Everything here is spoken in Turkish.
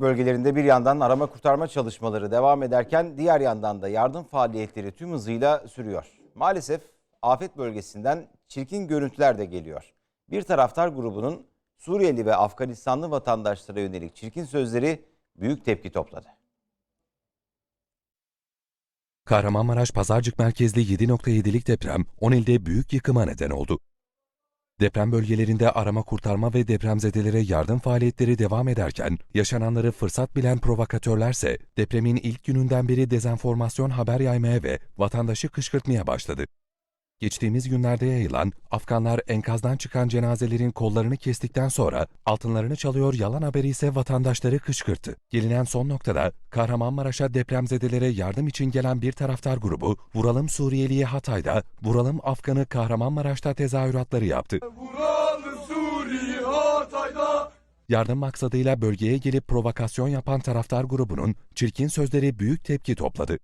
Bölgelerinde bir yandan arama kurtarma çalışmaları devam ederken diğer yandan da yardım faaliyetleri tüm hızıyla sürüyor. Maalesef afet bölgesinden çirkin görüntüler de geliyor. Bir taraftar grubunun Suriyeli ve Afganistanlı vatandaşlara yönelik çirkin sözleri büyük tepki topladı. Kahramanmaraş Pazarcık merkezli 7.7'lik deprem 10 ilde büyük yıkıma neden oldu. Deprem bölgelerinde arama kurtarma ve depremzedelere yardım faaliyetleri devam ederken yaşananları fırsat bilen provokatörlerse depremin ilk gününden beri dezenformasyon haber yaymaya ve vatandaşı kışkırtmaya başladı. Geçtiğimiz günlerde yayılan Afganlar enkazdan çıkan cenazelerin kollarını kestikten sonra altınlarını çalıyor yalan haberi ise vatandaşları kışkırttı. Gelinen son noktada Kahramanmaraş'a depremzedelere yardım için gelen bir taraftar grubu Vuralım Suriyeli'yi Hatay'da, Vuralım Afgan'ı Kahramanmaraş'ta tezahüratları yaptı. Vuralım Suriye Hatay'da Yardım maksadıyla bölgeye gelip provokasyon yapan taraftar grubunun çirkin sözleri büyük tepki topladı.